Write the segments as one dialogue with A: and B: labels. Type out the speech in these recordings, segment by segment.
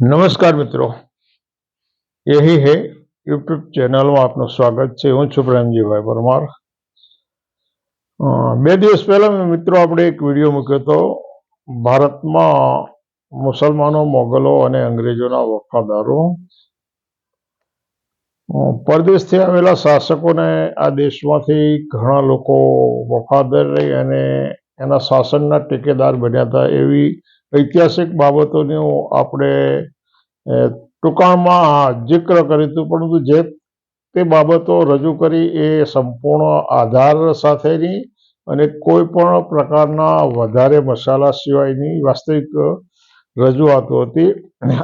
A: નમસ્કાર મિત્રો. યહી હે યુટ્યુબ ચેનલમાં આપનું સ્વાગત છે. હું છું પ્રેમજીભાઈ પરમાર. બે દિવસ પહેલા મિત્રો આપણે એક વીડિયો મૂક્યો હતો. ભારતમાં મુસલમાનો, મોગલો અને અંગ્રેજોના વફાદારો. પરદેશથી આવેલા શાસકોને આ દેશમાંથી ઘણા લોકો વફાદાર રહી અને એના શાસનના ટેકેદાર બન્યા હતા એવી ઐતિહાસિક બાબતોનું આપણે ટૂંકાણમાં જિક્ર કર્યું હતું પરંતુ જે તે બાબતો રજૂ કરી એ સંપૂર્ણ આધાર સાથેની અને કોઈ પણ પ્રકારના વધારે મસાલા સિવાયની વાસ્તવિક રજૂઆતો હતી.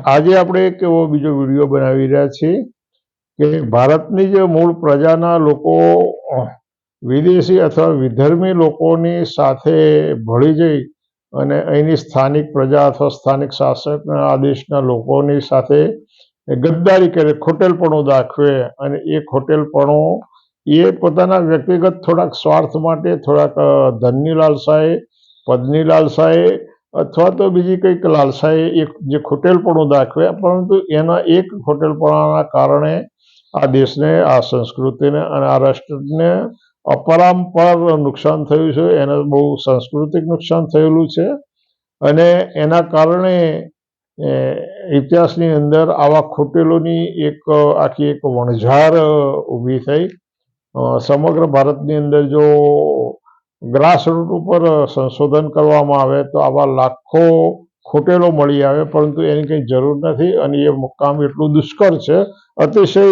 A: આજે આપણે એક એવો બીજો વીડિયો બનાવી રહ્યા છીએ કે ભારતની જે મૂળ પ્રજાના લોકો, વિદેશી અથવા વિધર્મી લોકોની સાથે ભળી જઈ અને અહીંની સ્થાનિક પ્રજા અથવા સ્થાનિક શાસકના આ દેશના લોકોની સાથે ગદ્દારી કરે, ખોટેલપણું દાખવે અને એ ખોટેલપણું એ પોતાના વ્યક્તિગત થોડાક સ્વાર્થ માટે, થોડાક ધનની લાલસાએ પદની લાલસાએ અથવા તો બીજી કંઈક લાલસાએ એક જે ખોટેલપણું દાખવે, પરંતુ એના એક ખોટેલપણાના કારણે આ દેશને, આ સંસ્કૃતિને અને આ રાષ્ટ્રને અપરાંપાર નુકસાન થયું છે, એને બહુ સાંસ્કૃતિક નુકસાન થયેલું છે અને એના કારણે ઇતિહાસની અંદર આવા ખોટેલોની એક, આખી એક વણઝાર ઊભી થઈ. સમગ્ર ભારતની અંદર જો ગ્રાસ રૂટ ઉપર સંશોધન કરવામાં આવે તો આવા લાખો ખોટેલો મળી આવે, પરંતુ એની કંઈ જરૂર નથી અને એ કામ એટલું દુષ્કર છે. અતિશય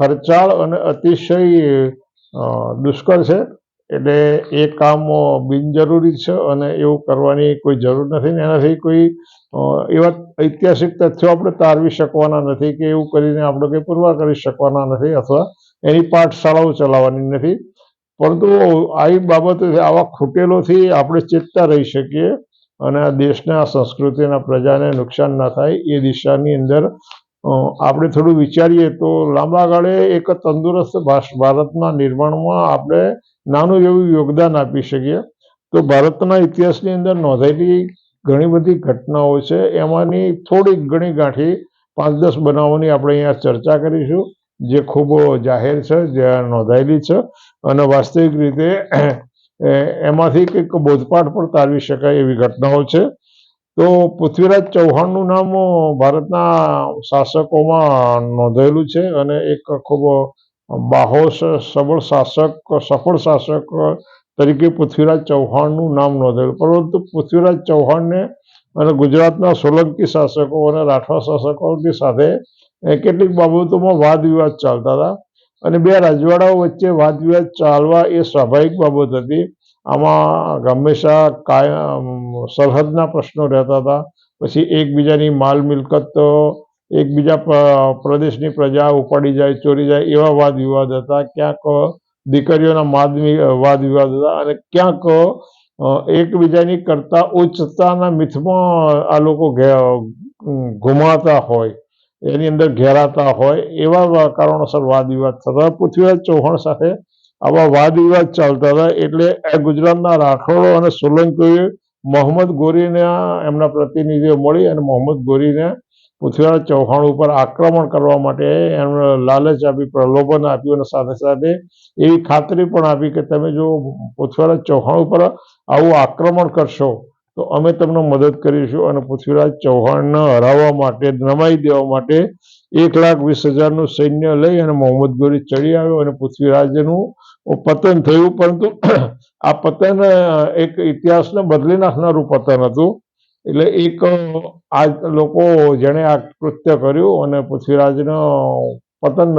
A: ખર્ચાળ અને અતિશય દુષ્કર છે. એટલે એ કામ બિનજરૂરી છે અને એવું કરવાની કોઈ જરૂર નથી ને એનાથી કોઈ એવા ઐતિહાસિક તથ્યો આપણે તારવી શકવાના નથી કે એવું કરીને આપણે કંઈ પુરવાર કરી શકવાના નથી અથવા એની પાઠશાળાઓ ચલાવવાની નથી. પરંતુ આવી બાબતે આવા ખૂટેલોથી આપણે ચેતતા રહી શકીએ અને આ દેશના સંસ્કૃતિના પ્રજાને નુકસાન ના થાય એ દિશાની અંદર આપણે થોડું વિચારીએ તો લાંબા ગાળે એક તંદુરસ્ત ભારતના નિર્માણમાં આપણે નાનું એવું યોગદાન આપી શકીએ. તો ભારતના ઇતિહાસની અંદર નોંધાયેલી ઘણી બધી ઘટનાઓ છે. એમાંની થોડીક ઘણી ગાંઠી પાંચ દસ બનાવોની આપણે અહીંયા ચર્ચા કરીશું, જે ખૂબ જાહેર છે, જે નોંધાયેલી છે. અને વાસ્તવિક રીતે એમાંથી કંઈક બોધપાઠ પણ તારવી શકાય એવી ઘટનાઓ છે. તો પૃથ્વીરાજ ચૌહાણનું નામ ભારતના શાસકોમાં નોંધાયેલું છે અને એક ખૂબ બાહોશ, સબળ શાસક, સફળ શાસક તરીકે પૃથ્વીરાજ ચૌહાણનું નામ નોંધાયેલું. પરંતુ પૃથ્વીરાજ ચૌહાણને અને ગુજરાતના સોલંકી શાસકો અને રાઠવા શાસકોની સાથે કેટલીક બાબતોમાં વાદ વિવાદ ચાલતા હતા. અને બે રાજવાડાઓ વચ્ચે વાદ વિવાદ ચાલવા એ સ્વાભાવિક બાબત હતી. આમાં હંમેશા કાયમ સરહદના પ્રશ્નો રહેતા હતા. પછી એકબીજાની માલ મિલકત એકબીજા પ્રદેશની પ્રજા ઉપાડી જાય, ચોરી જાય એવા વાદ વિવાદ હતા. ક્યાંક દીકરીઓના માદ વાદ વિવાદ હતા અને ક્યાંક એકબીજાની કરતા ઉચ્ચતાના મિથમાં આ લોકો ઘુમાતા હોય, એની અંદર ઘેરાતા હોય એવા કારણોસર વાદ વિવાદ થતા પૃથ્વીરાજ ચૌહાણ સાથે આવા વાદ વિવાદ ચાલતા હતા એટલે ગુજરાતના રાઠોડો અને સોલંકીઓએ મોહમ્મદ ગોરીને એમના પ્રતિનિધિઓ મળી અને મોહમ્મદ ગોરીને પૃથ્વીરાજ ચૌહાણ ઉપર આક્રમણ કરવા માટે એમને લાલચ આપી, પ્રલોભન આપ્યું અને સાથે સાથે એવી ખાતરી પણ આપી કે તમે જો પૃથ્વીરાજ ચૌહાણ ઉપર આવું આક્રમણ કરશો તો અમે તમને મદદ કરીશું અને પૃથ્વીરાજ ચૌહાણને હરાવવા માટે, નમાઈ દેવા માટે એક લાખ વીસ હજારનું સૈન્ય લઈ અને મોહમ્મદ ગોરી ચડી આવ્યો અને પૃથ્વીરાજનું પતન થયું, પરંતુ આ પતન એક ઇતિહાસને બદલી નાખનારું પતન હતું. એટલે એક આ લોકો જેણે આ કૃત્ય કર્યું અને પૃથ્વીરાજનો પતન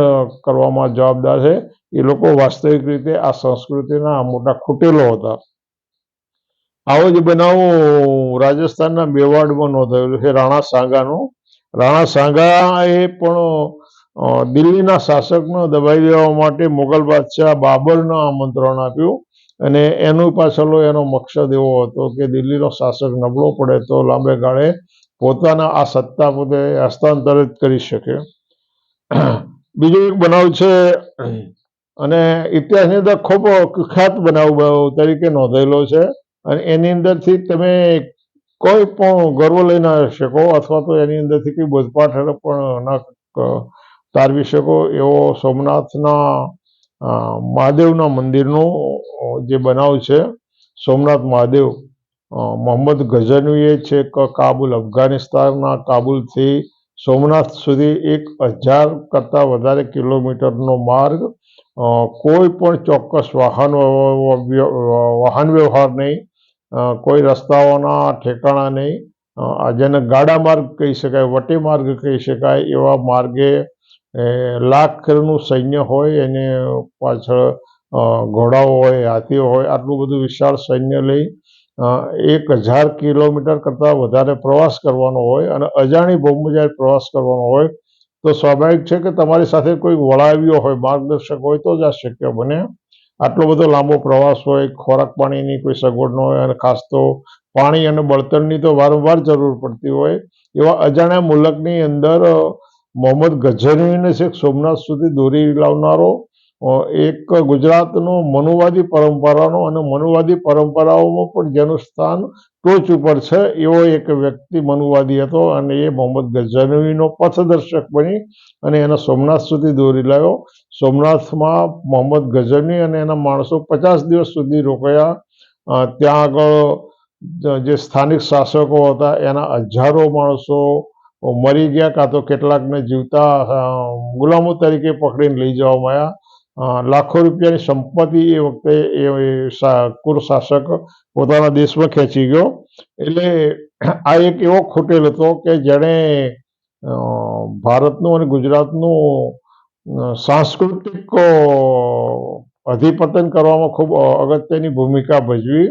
A: કરવામાં જવાબદાર છે. એ લોકો વાસ્તવિક રીતે આ સંસ્કૃતિના મોટા ખૂટેલો હતા. આવો જ બનાવ રાજસ્થાનના મેવાડમાં નોંધાયેલો છે, રાણા સાંગાનો. રાણા સાંગાએ પણ દિલ્હીના શાસકને દબાઈ દેવા માટે મુગલ બાદશાહ બાબરને આમંત્રણ આપ્યું અને એનું પાછળનો એનો મકસદ એવો હતો કે દિલ્હીનો શાસક નબળો પડે તો લાંબે ગાળે પોતાના આ સત્તા પોતે હસ્તાંતરિત કરી શકે. બીજો એક બનાવ છે અને ઇતિહાસની અંદર ખૂબ કુખ્યાત બનાવ તરીકે નોંધાયેલો છે અને એની અંદરથી તમે કોઈ પણ ગર્વ લઈ ના શકો અથવા તો એની અંદરથી કોઈ બોધપાઠ પણ ના તારવી શકો એવો સોમનાથના મહાદેવના મંદિરનો જે બનાવ છે, સોમનાથ મહાદેવ મોહમ્મદ ગઝનવીએ છે ક- કાબુલ અફઘાનિસ્તાનના કાબુલથી સોમનાથ સુધી એક હજાર કરતાં વધારે કિલોમીટરનો માર્ગ કોઈ પણ ચોક્કસ વાહન વાહન વ્યવહાર નહીં કોઈ રસ્તાઓના ઠેકાણા નહીં જેને ગાડા માર્ગ કહી શકાય, વટી માર્ગ કહી શકાય, એવા માર્ગે લાખનું સૈન્ય હોય, એને પાછળ ઘોડાઓ હોય, હાથીઓ હોય, આટલું બધું વિશાળ સૈન્ય લઈ એક હજાર કિલોમીટર કરતાં વધારે પ્રવાસ કરવાનો હોય અને અજાણી ભૂમિ જ્યારે પ્રવાસ કરવાનો હોય, તો સ્વાભાવિક છે કે તમારી સાથે કોઈ વળાવ્યો હોય, માર્ગદર્શક હોય, તો જ આ શક્ય બને. આટલો બધો લાંબો પ્રવાસ હોય, ખોરાક પાણીની કોઈ સગવડ ન હોય અને ખાસ તો પાણી અને બળતણની તો વારંવાર જરૂર પડતી હોય, એવા અજાણ્યા મુલકની અંદર મોહમ્મદ ગઝનવીને છેક સોમનાથ સુધી દોરી લાવનારો એક ગુજરાતનો મનુવાદી પરંપરાનો અને મનુવાદી પરંપરાઓમાં પણ જેનું સ્થાન ટોચ ઉપર છે, એવો એક વ્યક્તિ મનુવાદી હતો અને એ મોહમ્મદ ગઝનવીનો પથદર્શક બની અને એને સોમનાથ સુધી દોરી લાવ્યો. સોમનાથમાં મોહમ્મદ ગઝની અને એના માણસો પચાસ દિવસ સુધી રોકાયા. ત્યાં આગળ જે સ્થાનિક શાસકો હતા, એના હજારો માણસો મરી ગયા કાં તો કેટલાકને જીવતા ગુલામો તરીકે પકડીને લઈ જવામાં આવ્યા લાખો રૂપિયાની સંપત્તિ એ વખતે એ કુર શાસક પોતાના દેશમાં ખેંચી ગયો. એટલે આ એક એવો ખોટેલ હતો કે જેણે ભારતનું અને ગુજરાતનું સાંસ્કૃતિક અધિપતન કરવામાં ખૂબ અગત્યની ભૂમિકા ભજવી.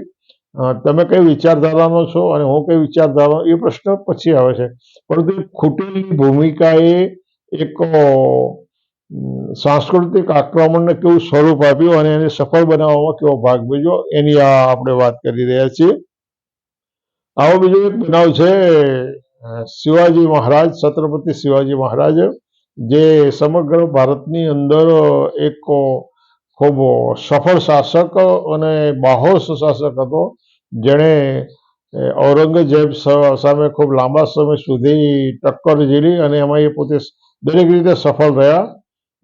A: તમે કઈ વિચારધારાનો છો અને હું કઈ વિચારધારા એ પ્રશ્ન પછી આવે છે. પરંતુ એ ભૂમિકા એ એક સાંસ્કૃતિક આક્રમણને કેવું સ્વરૂપ આપ્યું અને એને સફળ બનાવવામાં કેવો ભાગ ભજ્યો, એની આ આપણે વાત કરી રહ્યા છીએ. આવો બીજો એક બનાવ છે શિવાજી મહારાજ, છત્રપતિ શિવાજી મહારાજ, જે સમગ્ર ભારતની અંદર એક ખૂબ સફળ શાસક અને બાહોશ શાસક હતો. જેણે ઔરંગઝેબ સામે ખૂબ લાંબા સમય સુધી ટક્કર ઝીલી અને એમાં એ પોતે દરેક રીતે સફળ રહ્યા.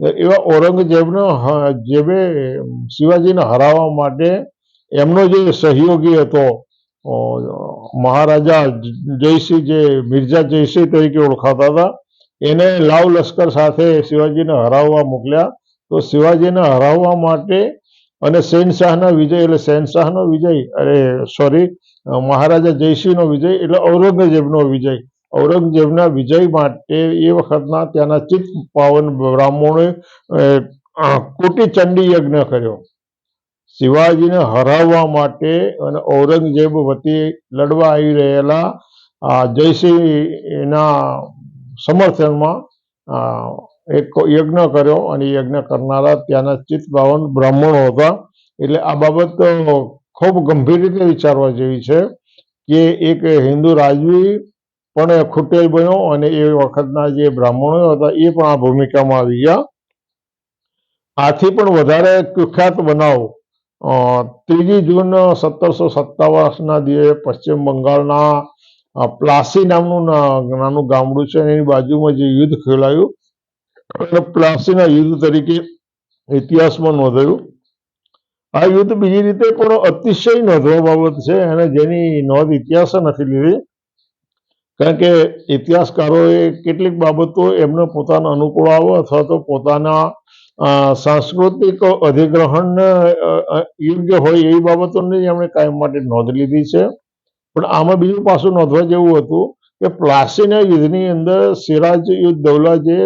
A: એવા ઔરંગઝેબનો જેબે શિવાજીને હરાવવા માટે એમનો જે સહયોગી હતો મહારાજા જયસિંહ, જે મિર્ઝા જયસિંહ તરીકે ઓળખાતા હતા, એને લાવ લશ્કર સાથે શિવાજીને હરાવવા મોકલ્યા. તો શિવાજીને હરાવવા માટે અને શહેનશાહનો વિજય એટલે શહેનશાહનો વિજય, અરે સોરી મહારાજા જયસિંહનો વિજય એટલે ઔરંગઝેબનો વિજય. ઔરંગઝેબના વિજય માટે એ વખતના ત્યાંના ચિત્ત પાવન બ્રાહ્મણોએ કોટી ચંડી યજ્ઞ કર્યો. શિવાજીને હરાવવા માટે અને ઔરંગઝેબ વતી લડવા આવી રહેલા જયસિંહના સમર્થનમાં એક યજ્ઞ કર્યો અને યજ્ઞ કરનારા ત્યાંના ચિત્ત પાવન બ્રાહ્મણો હતા. એટલે આ બાબત ખૂબ ગંભીર રીતે વિચારવા જેવી છે કે એક હિન્દુ રાજવી પણ ખૂટેલ બન્યો અને એ વખતના જે બ્રાહ્મણો હતા એ પણ આ ભૂમિકામાં આવી ગયા. આથી પણ વધારે કુખ્યાત બનાવ ત્રીજી જૂન સત્તરસો સત્તાવનના દિવસે પશ્ચિમ બંગાળના પ્લાસી નામનું નાનું ગામડું છે એની બાજુમાં જે યુદ્ધ ખેલાયું અને પ્લાસીના યુદ્ધ તરીકે ઇતિહાસમાં નોંધાયું. આ યુદ્ધ બીજી રીતે પણ અતિશય નોંધવા બાબત છે અને જેની નોંધ ઇતિહાસે નથી લીધી. કારણ કે ઇતિહાસકારોએ કેટલીક બાબતો એમને પોતાના અનુકૂળ આવે અથવા તો પોતાના સાંસ્કૃતિક અધિગ્રહણ યોગ્ય હોય એવી બાબતોની એમણે કાયમ માટે નોંધ લીધી છે. પણ આમાં બીજું પાછું નોંધવા જેવું હતું કે પ્લાસીના યુદ્ધની અંદર સિરાજ યુદ્ધ જે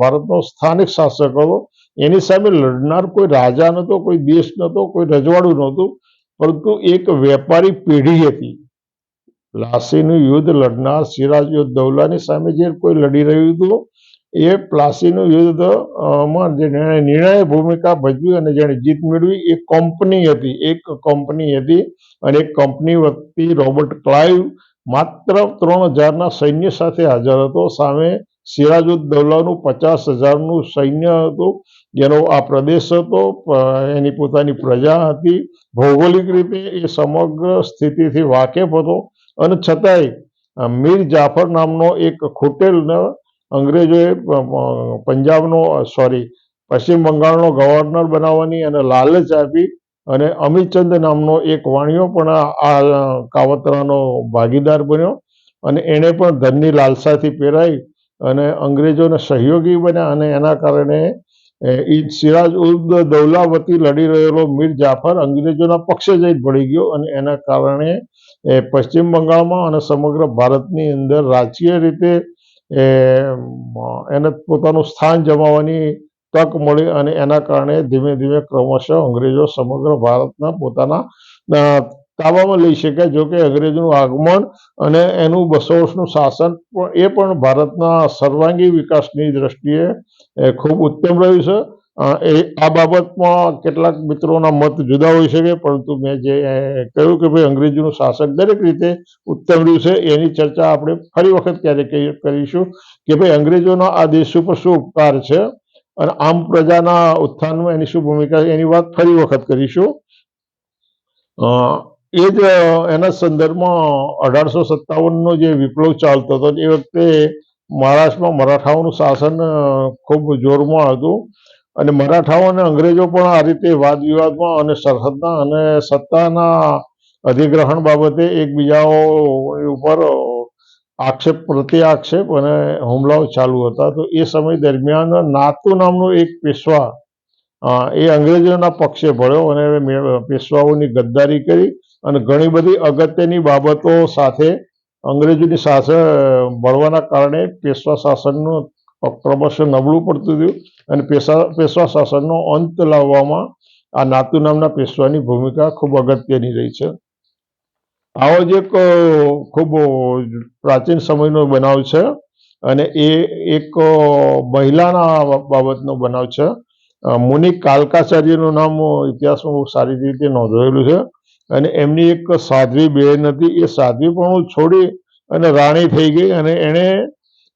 A: ભારતનો સ્થાનિક શાસક હતો એની સામે લડનાર કોઈ રાજા નહોતો કોઈ દેશ નહોતો કોઈ રજવાડું નહોતું પરંતુ એક વેપારી પેઢી હતી. પ્લાસીનું યુદ્ધ લડનાર સિરાજ દૌલાની સામે જે કોઈ લડી રહ્યું હતું એ પ્લાસીનું યુદ્ધ અ, માં જે નિર્ણય નિર્ણાયક ભૂમિકા ભજવી અને જેણે જીત મેળવી એ કંપની હતી એક કંપની હતી અને એક કંપની વતી રોબર્ટ ક્લાઇવ માત્ર ત્રણ હજારના સૈન્ય સાથે હાજર હતો. સામે સિરાજુદ્દૌલાનું પચાસ હજારનું સૈન્ય હતું. જેનો આ પ્રદેશ હતો. એની પોતાની પ્રજા હતી. ભૌગોલિક રીતે એ સમગ્ર સ્થિતિથી વાકેફ હતો. અને છતાંય મીર જાફર નામનો એક ખોટેલને અંગ્રેજોએ પંજાબનો સોરી પશ્ચિમ બંગાળનો ગવર્નર બનાવવાની અને લાલચ આપી. અને અમિતચંદ નામનો એક વાણિયો પણ આ કાવતરાનો ભાગીદાર બન્યો અને એણે પણ ધનની લાલસાથી પહેરાઈ અને અંગ્રેજોને સહયોગી બન્યા અને એના કારણે ઈદ સિરાજ ઉદ દૌલા વતી લડી રહેલો મીર જાફર અંગ્રેજોના પક્ષે જઈ ભળી ગયો અને એના કારણે, એ, પશ્ચિમ બંગાળમાં અને સમગ્ર ભારતની અંદર રાજકીય રીતે એને પોતાનું સ્થાન જમાવવાની તક મળી અને એના કારણે ધીમે ધીમે ક્રમશઃ અંગ્રેજો સમગ્ર ભારતના પોતાના તાબામાં લઈ શક્યા. જોકે અંગ્રેજોનું આગમન અને એનું બસો વર્ષનું શાસન પણ એ પણ ભારતના સર્વાંગી વિકાસની દ્રષ્ટિએ ખૂબ ઉત્તમ રહ્યું છે. એ, આ બાબતમાં કેટલાક મિત્રોના મત જુદા હોઈ શકે, પરંતુ મેં જે કહ્યું કે ભાઈ અંગ્રેજીનું શાસન દરેક રીતે ઉત્તમ રહ્યું છે, એની ચર્ચા આપણે ફરી વખત ક્યારેક કરી- કરીશું કે ભાઈ અંગ્રેજોના આ દેશ ઉપર શું ઉપકાર છે? અને આમ પ્રજાના ઉત્થાનમાં એની શું ભૂમિકા એની વાત ફરી વખત કરીશું. એ જ એના સંદર્ભમાં અઢારસો સત્તાવનનો જે વિપ્લવ ચાલતો હતો, એ વખતે મહારાષ્ટ્રમાં મરાઠાઓનું શાસન ખૂબ જોરમાં હતું. અને મરાઠાઓ અને અંગ્રેજો પણ આ રીતે વાદ વિવાદમાં અને સરહદના અને સત્તાના અધિગ્રહણ બાબતે એકબીજાઓ ઉપર આક્ષેપ પ્રતિ આક્ષેપ અને હુમલાઓ ચાલુ હતા. તો એ સમય દરમિયાન નાતુ નામનો એક પેશવા એ અંગ્રેજોના પક્ષે ભળ્યો અને પેશવાઓની ગદ્દારી કરી અને ઘણી બધી અગત્યની બાબતો સાથે અંગ્રેજોની શાસન ભળવાના કારણે પેશવા શાસનનું ક્રમશઃ નબળું પડતું થયું અને પેશા પેશવા શાસનનો અંત લાવવામાં આ નાતુ નામના પેશવાની ભૂમિકા ખૂબ અગત્યની રહી છે. આવો જ એક ખૂબ પ્રાચીન સમયનો બનાવ છે અને એ એક મહિલાના બાબતનો બનાવ છે. મુનિ કાલકાચાર્યનું નામ ઇતિહાસમાં બહુ સારી રીતે નોંધાયેલું છે અને એમની એક સાધ્વી બહેન હતી. એ સાધ્વી પણ છોડી અને રાણી થઈ ગઈ અને એણે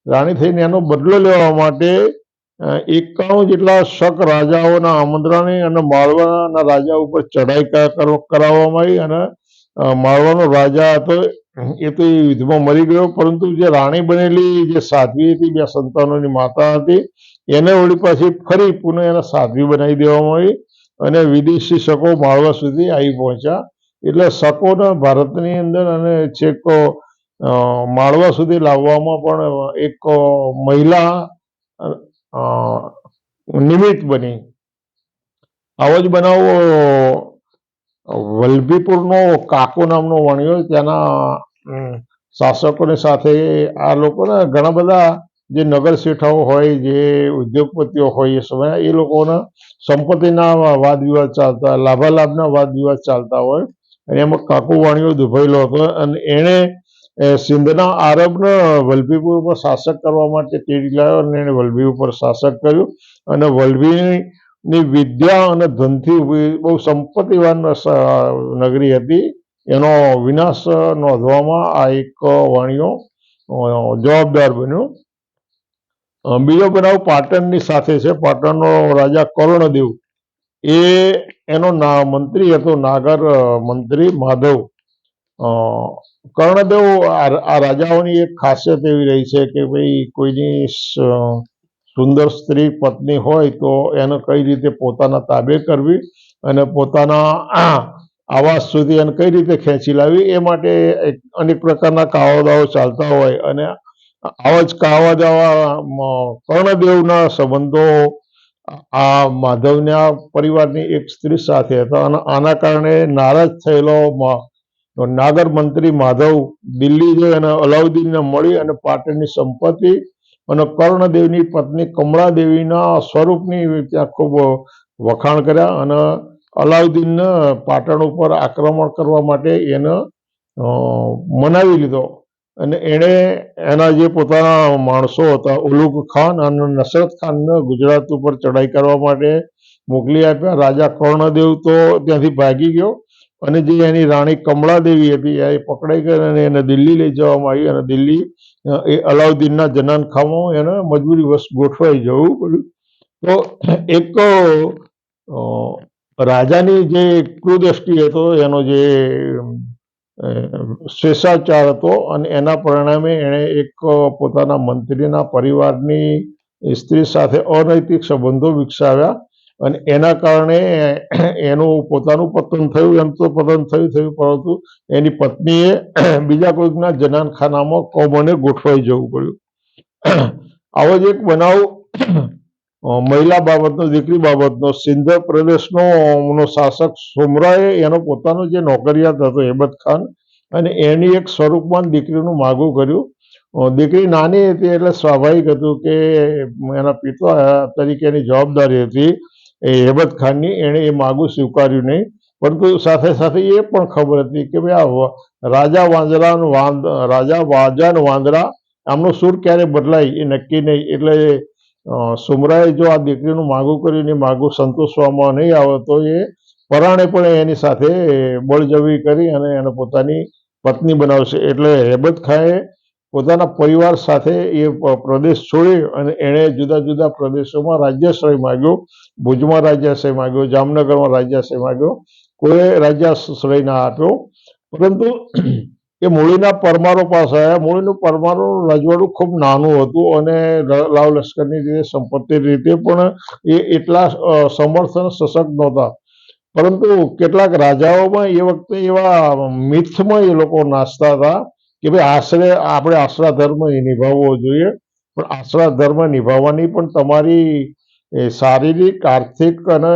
A: રાણી થઈને એનો બદલો લેવા માટે એકાણું જેટલા શક રાજાઓના આમંત્રણે અને માળવાના રાજા ઉપર ચઢાઈ કરાવવામાં આવી અને માળવાનો રાજા હતો, એ તો એ યુદ્ધમાં મરી ગયો, પરંતુ જે રાણી બનેલી, જે સાધ્વી હતી, બે સંતાનોની માતા હતી, એને વળી પાછી ફરી પુનઃ એને સાધ્વી બનાવી દેવામાં આવી અને વિદેશી શકો માળવા સુધી આવી પહોંચ્યા. એટલે શકોને ભારતની અંદર અને છેક માળવા સુધી લાવવામાં પણ એક મહિલા નિમિત્ત બની. આવો જ બનાવ વલભીપુરનો કાકો નામનો વણ્યો ત્યાંના શાસકોની સાથે આ લોકોને ઘણા બધા જે નગર શેઠાઓ હોય જે ઉદ્યોગપતિઓ હોય એ સમયે એ લોકોના સંપત્તિના વાદ વિવાદ ચાલતા લાભાલાભના વાદ વિવાદ ચાલતા હોય. અને એમાં કાકો વાણીઓ દુભાયેલો હતો અને એણે સિંધના આરબને વલભીપુર ઉપર શાસક કરવા માટે તેડી લાવ્યો અને એણે વલભી ઉપર શાસક કર્યું. અને વલભીની ની વિદ્યા અને ધનથી બહુ સંપત્તિવાન નગરી હતી. એનો વિનાશ નોંધવામાં આ એક વાણિયો જવાબદાર બન્યો. બીજો બનાવ પાટણની સાથે છે. પાટણનો રાજા કર્ણદેવ. એ, એનો ના, મંત્રી હતો, નાગર મંત્રી માધવ. કર્ણદેવ આ રાજાઓની એક ખાસિયત એવી રહી છે કે ભાઈ કોઈની સુંદર સ્ત્રી પત્ની હોય તો એને કઈ રીતે પોતાના તાબે કરવી અને પોતાના આવાસ સુધી એને કઈ રીતે ખેંચી લાવી એ માટે અનેક પ્રકારના કાવાદાઓ ચાલતા હોય અને આવા જ કાવાદાવા કર્ણદેવના સંબંધો, આ માધવના પરિવારની એક સ્ત્રી સાથે હતા અને આના કારણે નારાજ થયેલો નાગર મંત્રી માધવ દિલ્હી અને અલાઉદ્દીનને મળી અને પાટણની સંપત્તિ અને કર્ણદેવની પત્ની કમળાદેવીના સ્વરૂપની ત્યાં ખૂબ વખાણ કર્યા અને અલાઉદ્દીનને પાટણ ઉપર આક્રમણ કરવા માટે એને મનાવી લીધો. અને એણે એના જે પોતાના માણસો હતા ઉલુક ખાન અને નસરત ખાનને ગુજરાત ઉપર ચડાઈ કરવા માટે મોકલી આપ્યા. રાજા કર્ણદેવ તો ત્યાંથી ભાગી ગયો. અને જે એની રાણી કમળાદેવી હતી, એ પકડાઈ ગઈ અને એને દિલ્હી લઈ જવામાં આવી અને દિલ્હી એ અલાઉદ્દીનના જનાનખામાં એને મજબૂરી વશ ગોઠવાઈ જવું પડ્યું. તો એક રાજાની જે કુદ્રષ્ટિ હતો, એનો જે શેષાચાર હતો અને એના પરિણામે એણે એક પોતાના મંત્રીના પરિવારની સ્ત્રી સાથે અનૈતિક સંબંધો વિકસાવ્યા અને એના કારણે એનું પોતાનું પતન થયું, એમ તો પતન થયું થયું, પરંતુ એની પત્નીએ બીજા કોઈકના જનાનખાનામાં કોમને ગોઠવાઈ જવું પડ્યું. આવો જ એક બનાવ મહિલા બાબતનો, દીકરી બાબતનો સિંધ પ્રદેશનો શાસક સુમરાએ એનો પોતાનો જે નોકરિયાત હતો, હેબત ખાન, અને એની એક સ્વરૂપમાં દીકરીનું માગું કર્યું. દીકરી નાની હતી એટલે સ્વાભાવિક હતું કે એના પિતા તરીકેની જવાબદારી હતી. એ હેબત ખાનની એણે એ માગું સ્વીકાર્યું નહીં. પરંતુ સાથે સાથે એ પણ ખબર હતી કે ભાઈ આ રાજા વાંદરાનું વાંદ, રાજા વાજા ને વાંદરા, આમનો સૂર ક્યારે બદલાય એ નક્કી નહીં. એટલે સુમરાએ જો આ દીકરીનું માગું કર્યું ને માગું સંતોષવામાં નહીં આવે તો એ પરાણે પણ એની સાથે બળજવી કરી અને એને પોતાની પત્ની બનાવશે. એટલે હેબત ખાએ પોતાના પરિવાર સાથે એ પ્રદેશ છોડી અને એણે જુદા જુદા પ્રદેશોમાં રાજ્યાશ્રય માગ્યો. ભુજમાં રાજ્યાશ્રય માગ્યો, જામનગરમાં રાજ્યાશ્રય માગ્યો. કોઈ રાજ્યાશ્રય ના આપ્યો. પરંતુ એ મૂળીના પરમારો પાસે આવ્યા. મૂળીનું પરમારોનું રજવાડું ખૂબ નાનું હતું અને લાવ લશ્કરની રીતે સંપત્તિ રીતે પણ એ એટલા સમર્થન સશક્ત નહોતા. પરંતુ કેટલાક રાજાઓમાં એ વખતે એવા મિથમાં એ લોકો નાચતા હતા. કે ભાઈ આશરે આપણે આશરા ધર્મ એ નિભાવવો જોઈએ, પણ આશરા ધર્મ નિભાવવાની પણ તમારી શારીરિક, આર્થિક અને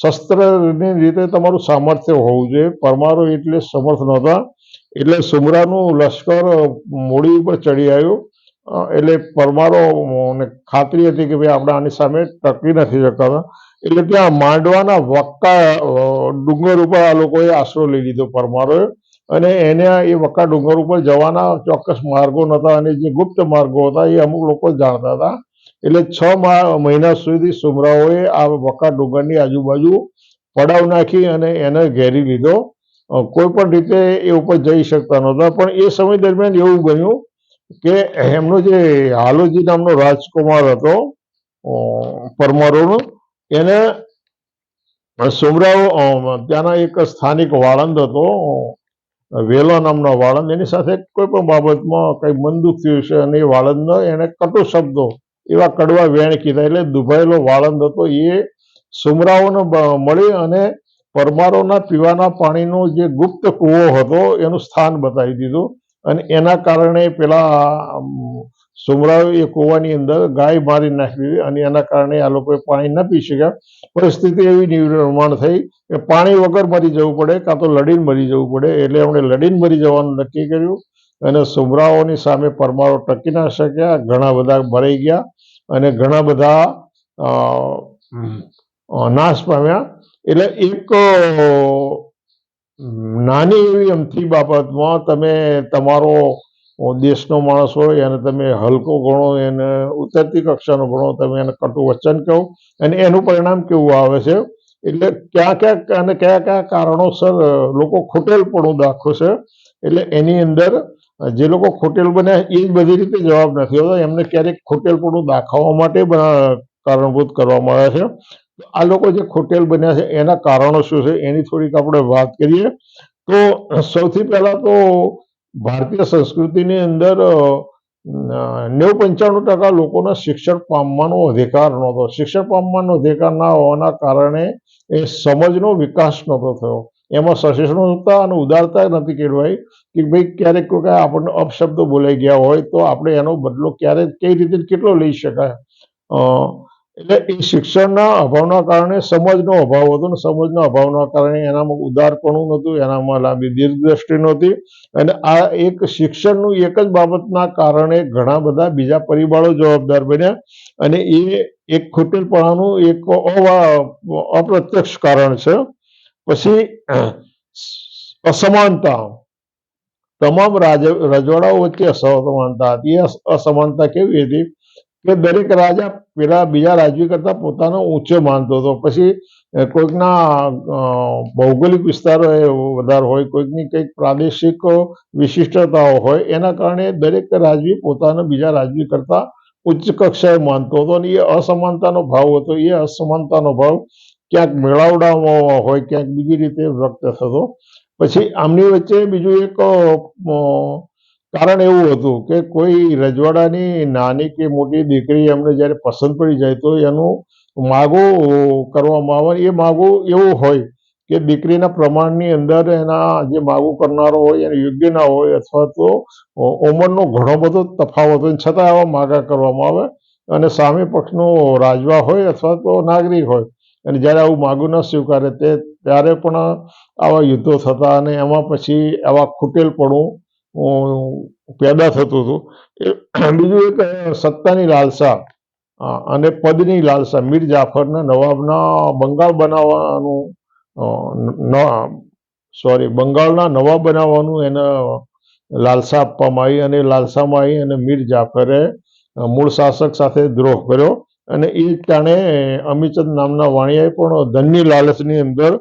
A: શસ્ત્રની રીતે તમારું સામર્થ્ય હોવું જોઈએ. પરમારો એટલે સમર્થ નહોતા, એટલે સુમરાનું લશ્કર મૂડી ઉપર ચડી આવ્યું. એટલે પરમારો ખાતરી હતી કે ભાઈ આપણે આની સામે ટકી નથી શકતા એટલે ત્યાં માંડવાના વક્કા ડુંગર ઉપર આ લોકોએ આશરો લઈ લીધો પરમારોએ અને એને એ વક્કા ડુંગર ઉપર જવાના ચોક્કસ માર્ગો નહોતા અને જે ગુપ્ત માર્ગો હતા એ અમુક લોકો જાણતા હતા. એટલે છ મહિના સુધી સુમરાઓએ આ વક્કા ડુંગરની આજુબાજુ પડાવ નાખી અને એને ઘેરી લીધો. કોઈ પણ રીતે એ ઉપર જઈ શકતા નહોતા. પણ એ સમય દરમિયાન એવું બન્યું કે એમનો જે હાલોજી નામનો રાજકુમાર હતો પરમારોનો એને સુમરાઓ ત્યાંના એક સ્થાનિક વાળંદ હતો વેલો નામનો વાળંદ, એની સાથે કોઈ પણ બાબતમાં કંઈ મંદુક થયું છે અને એ વાળંદનો એને કટુ શબ્દો, એવા કડવા વેણ કીધા. એટલે દુભાયેલો વાળંદ હતો. એ સુમરાઓને મળી અને પરમારોના પીવાના પાણીનો જે ગુપ્ત કૂવો હતો, એનું સ્થાન બતાવી દીધું. અને એના કારણે પેલા અમ, સુમરાઓ એ કૂવાની અંદર ગાય મારી નાખી દીધી અને એના કારણે આ લોકોએ પાણી ન પી શક્યા. પરિસ્થિતિ એવી નિર્માણ થઈ કે પાણી વગર મરી જવું પડે કાં તો લડીને મરી જવું પડે. એટલે એમણે લડીને મરી જવાનું નક્કી કર્યું અને સુમરાઓની સામે પરમારો ટકી ના શક્યા. ઘણા બધા મરાઈ ગયા અને ઘણા બધા નાશ પામ્યા. એટલે એક નાની એવી અમથી બાબતમાં તમે તમારો દેશનો માણસ હોય એને તમે હલકો ગણો, એને ઉતરતી કક્ષાનો ગણો તમે એને કટુ વચન કહો, અને એનું પરિણામ કેવું આવે છે? એટલે ક્યાં ક્યાં અને કયા કયા કારણોસર લોકો ખોટેલપણું દાખવે છે? એટલે એની અંદર જે લોકો ખોટેલ બન્યા એ જ બધી રીતે જવાબ નથી હોતો એમને ક્યારેક ખોટેલપણું દાખવવા માટે કારણભૂત કરવામાં આવે છે. આ લોકો જે ખોટેલ બન્યા છે, એના કારણો શું છે? એની થોડીક આપણે વાત કરીએ. તો સૌથી પહેલા તો ભારતીય સંસ્કૃતિની અંદર નેવું પંચાણું ટકા લોકોને શિક્ષણ પામવાનો અધિકાર નહોતો. શિક્ષણ પામવાનો અધિકાર ના હોવાના કારણે એ સમજનો વિકાસ નહોતો થયો. એમાં સહિષ્ણુતા અને ઉદારતા નથી કેળવાઈ કે ભાઈ ક્યારેક કોઈ કાંઈ આપણને અપશબ્દો બોલાઈ ગયા હોય તો આપણે એનો બદલો ક્યારે કઈ રીતે કેટલો લઈ શકાય? અ, એટલે એ શિક્ષણના અભાવના કારણે સમજનો અભાવ હતો ને સમજના અભાવના કારણે એનામાં ઉદારપણું નહોતું, એનામાં લાંબી દીર્ઘદ્રષ્ટિ નહોતી અને આ એક શિક્ષણનું એક જ બાબતના કારણે ઘણા બધા બીજા પરિબળો જવાબદાર બન્યા અને એ એક ખોટેલપણાનું એક અપ્રત્યક્ષ કારણ છે. પછી અસમાનતા, તમામ રાજ રજવાડાઓ વચ્ચે અસમાનતા હતી. એ અસમાનતા કેવી હતી? કે દરેક રાજા પેલા બીજા રાજવી કરતા પોતાનો ઊંચો માનતો હતો. પછી કોઈકના ભૌગોલિક વિસ્તારો એ વધારે હોય, કોઈકની કંઈક પ્રાદેશિક વિશિષ્ટતાઓ હોય, એના કારણે દરેક રાજવી પોતાનો બીજા રાજવી કરતા ઉચ્ચ કક્ષાએ માનતો હતો અને એ અસમાનતાનો ભાવ હતો. એ અસમાનતાનો ભાવ ક્યાંક મેળાવડામાં હોય, ક્યાંક બીજી રીતે વ્યક્ત થતો. પછી આમની વચ્ચે બીજું એક કારણ એવું હતું કે કોઈ રજવાડાની નાની કે મોટી દીકરી એમને જ્યારે પસંદ પડી જાય તો એનું માગો કરવામાં આવે. એ માગું એવું હોય કે દીકરીના પ્રમાણની અંદર એના જે માગું કરનારો હોય, એને યોગ્ય ના હોય અથવા તો ઉંમરનો ઘણો બધો તફાવત હોય. છતાં આવા માગા કરવામાં આવે અને સામે પક્ષનો રાજવા હોય અથવા તો નાગરિક હોય. અને જ્યારે આવું માગું ન સ્વીકારે તે, ત્યારે પણ આવા યુદ્ધો થતા અને એમાં પછી આવા ખૂટેલપણું પેદા થતું હતું. એ બીજું એક સત્તાની લાલસા અને પદની લાલસા, મીર જાફરના નવાબના બંગાળ બનાવવાનું સોરી, બંગાળના નવાબ બનાવવાનું એને લાલસા આપવામાં આવી અને લાલસામાં આવી અને મીર જાફરે મૂળ શાસક સાથે દ્રોહ કર્યો અને એ ટાણે અમીચંદ નામના વાણિયાએ પણ ધનની લાલચની અંદર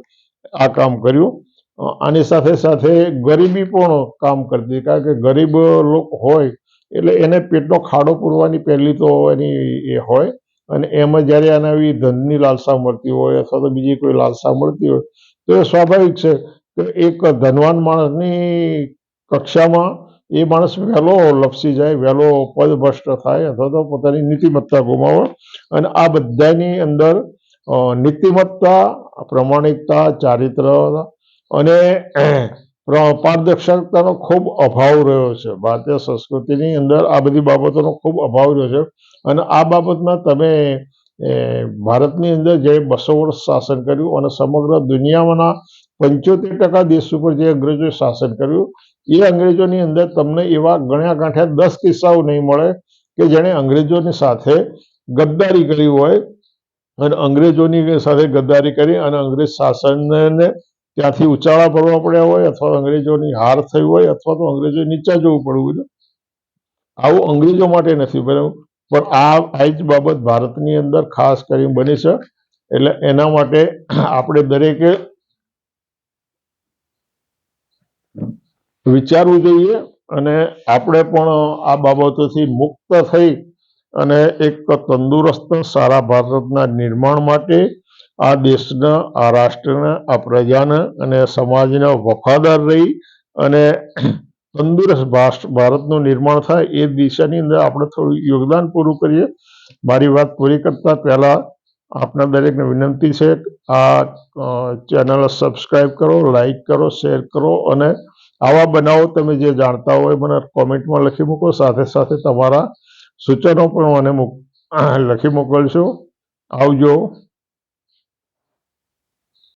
A: આ કામ કર્યું. આની સાથે સાથે ગરીબી પણ કામ કરતી કારણ કે ગરીબ લોકો હોય એટલે એને પેટનો ખાડો પૂરવાની પહેલી તો એની એ હોય. અને એમાં જ્યારે એને આવી ધનની લાલસા મળતી હોય અથવા તો બીજી કોઈ લાલસા મળતી હોય, તો એ સ્વાભાવિક છે કે એક ધનવાન માણસની કક્ષામાં એ માણસ વહેલો લપસી જાય, વહેલો પદભ્રષ્ટ થાય અથવા તો પોતાની નીતિમત્તા ગુમાવે. અને આ બધાની અંદર નીતિમત્તા, પ્રમાણિકતા, ચારિત્ર અને પારદર્શકતાનો ખૂબ અભાવ રહ્યો છે. ભારતીય સંસ્કૃતિની અંદર આ બધી બાબતોનો ખૂબ અભાવ રહ્યો છે. અને આ બાબતમાં તમે ભારતની અંદર જે બસો વર્ષ શાસન કર્યું અને સમગ્ર દુનિયામાંના પંચોતેર ટકા દેશ ઉપર જે અંગ્રેજોએ શાસન કર્યું, એ અંગ્રેજોની અંદર તમને એવા ગણ્યા ગાંઠ્યા દસ કિસ્સાઓ નહીં મળે કે જેણે અંગ્રેજોની સાથે ગદ્દારી કરી હોય અને અંગ્રેજોની સાથે ગદ્દારી કરી અને અંગ્રેજ શાસનને ત્યાંથી ઉચાળા ભરવા પડ્યા હોય અથવા અંગ્રેજોની હાર થઈ હોય અથવા તો અંગ્રેજો નીચા જવું પડવું હોય આવું અંગ્રેજો માટે નથી બન્યું પણ આ આ જ બાબત ભારતની અંદર ખાસ કરીને બની છે. એટલે એના માટે આપણે દરેકે વિચારવું જોઈએ અને આપણે પણ આ બાબતોથી મુક્ત થઈ અને એક તંદુરસ્ત સારા ભારતના નિર્માણ માટે આ દેશના, આ રાષ્ટ્રના, આ પ્રજાને અને સમાજને વફાદાર રહી અને તંદુરસ્ત ભાસ- ભારતનું નિર્માણ થાય એ દિશાની અંદર આપણે થોડું યોગદાન પૂરું કરીએ. મારી વાત પૂરી કરતા પહેલા આપના દરેકને વિનંતી છે આ ચેનલ સબસ્ક્રાઈબ કરો લાઈક કરો શેર કરો અને આવા બનાવો તમે જે જાણતા હોય મને કોમેન્ટમાં લખી મૂકો. સાથે સાથે તમારા સૂચનો પણ મને લખી મોકલશો આવજો.